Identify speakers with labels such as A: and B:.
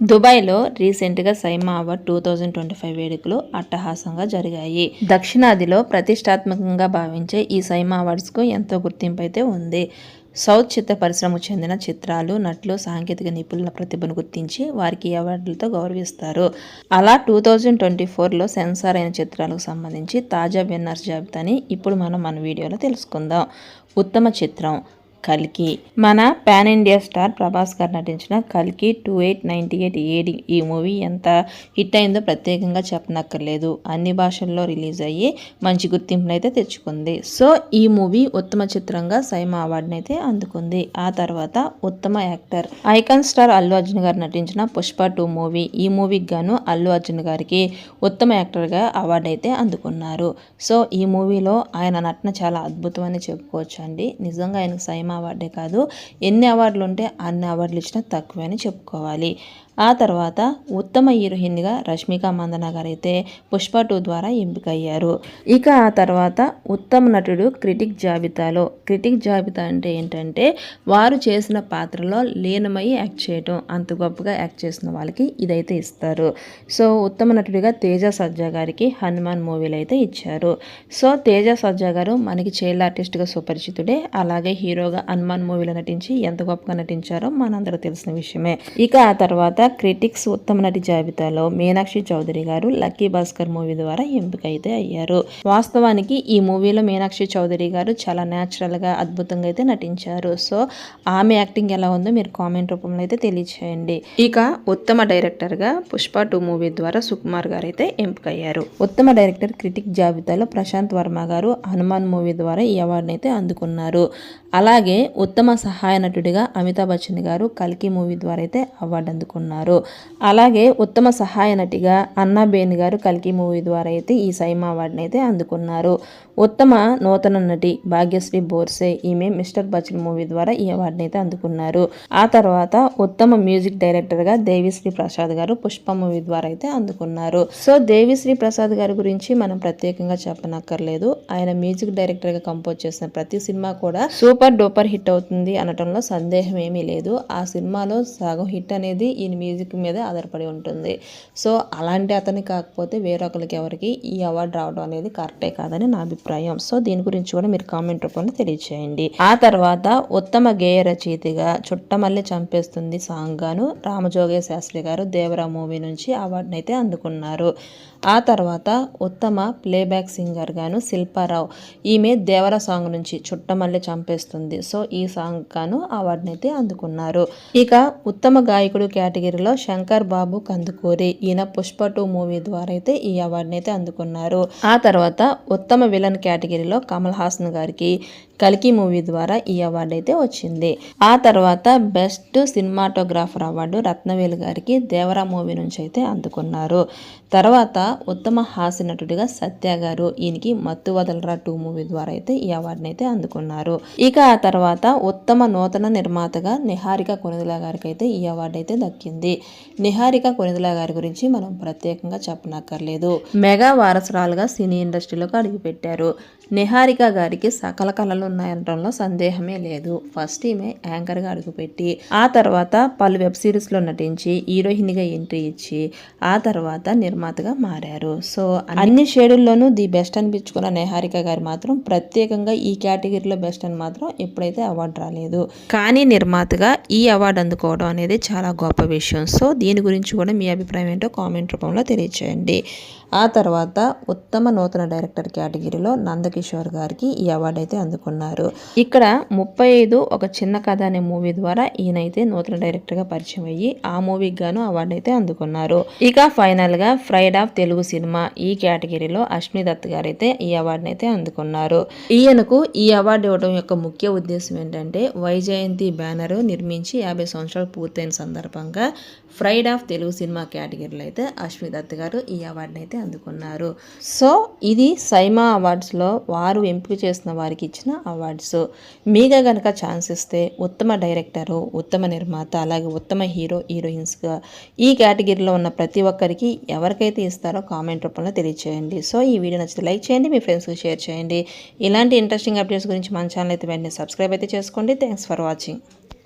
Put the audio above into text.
A: దుబాయ్లో రీసెంట్గా SIIMA award two thousand twenty five వేడుకలు అట్టహాసంగా జరిగాయి. దక్షిణాదిలో ప్రతిష్టాత్మకంగా భావించే ఈ సైమా అవార్డ్స్కు ఎంతో గుర్తింపు అయితే ఉంది. సౌత్ చిత్ర పరిశ్రమకు చెందిన చిత్రాలు నటులు సాంకేతిక నిపుణుల ప్రతిభను గుర్తించి వారికి అవార్డులతో గౌరవిస్తారు. అలా టూ థౌజండ్ ట్వంటీ ఫోర్లో సెన్సార్ అయిన చిత్రాలకు సంబంధించి తాజా విన్నర్స్ జాబితాని ఇప్పుడు మనం మన వీడియోలో తెలుసుకుందాం. ఉత్తమ చిత్రం కల్కి. మన పాన్ ఇండియా స్టార్ ప్రభాస్ గారు నటించిన కల్కి two eight ninety eight AD ఈ మూవీ ఎంత హిట్ అయిందో ప్రత్యేకంగా చెప్పనక్కర్లేదు. అన్ని భాషల్లో రిలీజ్ అయ్యి మంచి గుర్తింపును అయితే తెచ్చుకుంది. సో ఈ మూవీ ఉత్తమ చిత్రంగా సైమా అవార్డుని అయితే అందుకుంది. ఆ తర్వాత ఉత్తమ actor icon star Allu Arjun garu నటించిన పుష్ప టూ మూవీ ఈ మూవీకి గాను అల్లు అర్జున్ గారికి ఉత్తమ యాక్టర్గా అవార్డు అయితే అందుకున్నారు. సో ఈ మూవీలో ఆయన నటన చాలా అద్భుతం అని చెప్పుకోవచ్చు అండి నిజంగా ఆయనకు సైమా అవార్డే కాదు. ఎన్ని అవార్డులు ఉంటే అన్ని అవార్డులు ఇచ్చినా తక్కువే అని చెప్పుకోవాలి. ఆ తర్వాత ఉత్తమ హీరోయిన్గా రష్మిక మందన గారు అయితే పుష్ప టూ ద్వారా ఎంపికయ్యారు. ఇక ఆ తర్వాత ఉత్తమ నటుడు క్రిటిక్ జాబితాలో క్రిటిక్ జాబితా అంటే ఏంటంటే వారు చేసిన పాత్రలో లీనమై యాక్ట్ చేయటం అంత గొప్పగా యాక్ట్ చేసిన వాళ్ళకి ఇదైతే ఇస్తారు. సో ఉత్తమ నటుడిగా తేజ సజ్జా గారికి హనుమాన్ మూవీలు అయితే ఇచ్చారు. సో తేజ సజ్జా గారు మనకి చైల్డ్ ఆర్టిస్ట్గా సుపరిచితుడే అలాగే హీరోగా హనుమాన్ మూవీలో నటించి ఎంత గొప్పగా నటించారో మనందరూ తెలిసిన విషయమే. ఇక ఆ తర్వాత క్రిటిక్స్ ఉత్తమ నటి జాబితాలో మీనాక్షి చౌదరి గారు లక్కీ భాస్కర్ మూవీ ద్వారా ఎంపిక అయితే అయ్యారు. వాస్తవానికి ఈ మూవీలో మీనాక్షి చౌదరి గారు చాలా న్యాచురల్గా అద్భుతంగా అయితే నటించారు. సో ఆమె యాక్టింగ్ ఎలా ఉందో మీరు కామెంట్ రూపంలో అయితే తెలియచేయండి. ఇక ఉత్తమ డైరెక్టర్గా పుష్ప టూ మూవీ ద్వారా సుకుమార్ గారు అయితే ఎంపికయ్యారు. ఉత్తమ డైరెక్టర్ క్రిటిక్ జాబితాలో ప్రశాంత్ వర్మ గారు హనుమాన్ మూవీ ద్వారా ఈ అవార్డును అయితే అందుకున్నారు. అలాగే ఉత్తమ సహాయ నటుడిగా అమితాబ్ బచ్చన్ గారు కల్కి మూవీ ద్వారా అయితే అవార్డు అందుకున్నారు. అలాగే ఉత్తమ సహాయ నటిగా అన్నాబేని గారు కల్కి మూవీ ద్వారా అయితే ఈ సైమా అవార్డుని అయితే అందుకున్నారు. ఉత్తమ నూతన నటి భాగ్యశ్రీ బోర్సే ఈమె మిస్టర్ బచ్చన్ మూవీ ద్వారా ఈ అవార్డుని అయితే అందుకున్నారు. ఆ తర్వాత ఉత్తమ మ్యూజిక్ డైరెక్టర్గా దేవిశ్రీ ప్రసాద్ గారు పుష్ప మూవీ ద్వారా అయితే అందుకున్నారు. సో దేవిశ్రీ ప్రసాద్ గారి గురించి మనం ప్రత్యేకంగా చెప్పనక్కర్లేదు. ఆయన మ్యూజిక్ డైరెక్టర్గా కంపోజ్ చేసిన ప్రతి సినిమా కూడా సూపర్ డూపర్ హిట్ అవుతుంది అనటంలో సందేహం ఏమీ లేదు. ఆ సినిమాలో సగం హిట్ అనేది ఈయన మ్యూజిక్ మీద ఆధారపడి ఉంటుంది. సో అలాంటి అతని కాకపోతే వేరొకరికి ఎవరికి ఈ అవార్డు రావడం అనేది కరెక్టే కాదని నా అభిప్రాయం. సో దీని గురించి కూడా మీరు కామెంట్ రూపంలో తెలియచేయండి. ఆ తర్వాత ఉత్తమ గేయ రచయితగా చుట్టమల్లి చంపేస్తుంది సాంగ్ గాను రామజోగే శాస్త్రి గారు దేవరా మూవీ నుంచి అవార్డును అయితే అందుకున్నారు. ఆ తర్వాత ఉత్తమ ప్లేబ్యాక్ సింగర్ గాను శిల్పారావు ఈమె దేవర సాంగ్ నుంచి చుట్టమల్లి చంపేస్తుంది. సో ఈ సాంగ్ గాను అవార్డుని అయితే అందుకున్నారు. ఇక ఉత్తమ గాయకుడు కేటగిరీలో శంకర్ బాబు కందుకూరి. ఈయన పుష్ప టూ మూవీ ద్వారా అయితే ఈ అవార్డుని అయితే అందుకున్నారు. ఆ తర్వాత ఉత్తమ విలన్ కేటగిరీలో కమల్ హాసన్ గారికి. కలికి మూవీ ద్వారా ఈ అవార్డు అయితే వచ్చింది. ఆ తర్వాత బెస్ట్ సినిమాటోగ్రాఫర్ అవార్డు రత్నవేలు గారికి దేవరా మూవీ నుంచి అయితే అందుకున్నారు. తర్వాత ఉత్తమ హాస్య నటుడిగా సత్య గారు ఈయనకి మత్తు వదలరా టూ మూవీ ద్వారా అయితే ఈ అవార్డుని అయితే అందుకున్నారు. ఇక ఆ తర్వాత ఉత్తమ నూతన నిర్మాతగా నిహారిక కొనిదల గారికి అయితే ఈ అవార్డు అయితే దక్కింది. నిహారిక కొనిదల గారి గురించి మనం ప్రత్యేకంగా చెప్పనక్కర్లేదు. మెగా వారసురాలుగా సినీ ఇండస్ట్రీలోకి అడుగుపెట్టారు. నిహారిక గారికి సకల కళలు ఉన్నాయనటంలో సందేహమే లేదు. ఫస్ట్ ఈమె యాంకర్గా అడుగుపెట్టి ఆ తర్వాత పలు వెబ్ సిరీస్లో నటించి హీరోయిన్గా ఎంట్రీ ఇచ్చి ఆ తర్వాత నిర్మాతగా మారారు. సో అన్ని షేడుల్లోనూ ది బెస్ట్ అనిపించుకున్న నిహారిక గారు మాత్రం ప్రత్యేకంగా ఈ కేటగిరీలో బెస్ట్ అని మాత్రం ఎప్పుడైతే అవార్డు రాలేదు. కానీ నిర్మాతగా ఈ అవార్డు అందుకోవడం అనేది చాలా గొప్ప విషయం. సో దీని గురించి కూడా మీ అభిప్రాయం ఏంటో కామెంట్ రూపంలో తెలియచేయండి. ఆ తర్వాత ఉత్తమ నూతన డైరెక్టర్ కేటగిరీలో కిషోర్ గారికి ఈ అవార్డు అయితే అందుకున్నారు. ఇక్కడ ముప్పై ఐదు ఒక చిన్న కథ అనే మూవీ ద్వారా ఈయనైతే నూతన డైరెక్టర్గా పరిచయం అయ్యి ఆ మూవీకి గాను అవార్డు అయితే అందుకున్నారు. ఇక ఫైనల్గా ఫ్రైడ్ ఆఫ్ తెలుగు సినిమా ఈ కేటగిరీలో అశ్విని దత్ గారు అయితే ఈ అవార్డుని అయితే అందుకున్నారు. ఈయనకు ఈ అవార్డు ఇవ్వడం యొక్క ముఖ్య ఉద్దేశం ఏంటంటే వైజయంతి బ్యానర్ నిర్మించి యాభై సంవత్సరాలు పూర్తయిన సందర్భంగా ఫ్రైడ్ ఆఫ్ తెలుగు సినిమా కేటగిరీలో అయితే అశ్విని దత్ గారు ఈ అవార్డుని అయితే అందుకున్నారు. సో ఇది సైమా అవార్డ్స్లో వారు ఎంపిక చేసిన వారికి ఇచ్చిన అవార్డ్స్ మీగా కనుక ఛాన్స్ ఇస్తే ఉత్తమ డైరెక్టరు ఉత్తమ నిర్మాత అలాగే ఉత్తమ హీరో హీరోయిన్స్గా ఈ కేటగిరీలో ఉన్న ప్రతి ఒక్కరికి ఎవరికైతే ఇస్తారో కామెంట్ రూపంలో తెలియచేయండి. సో ఈ వీడియో నచ్చితే లైక్ చేయండి మీ ఫ్రెండ్స్కి షేర్ చేయండి. ఇలాంటి ఇంట్రెస్టింగ్ అప్డేట్స్ గురించి మన ఛానల్ అయితే వెంటనే సబ్స్క్రైబ్ అయితే చేసుకోండి. Thanks for watching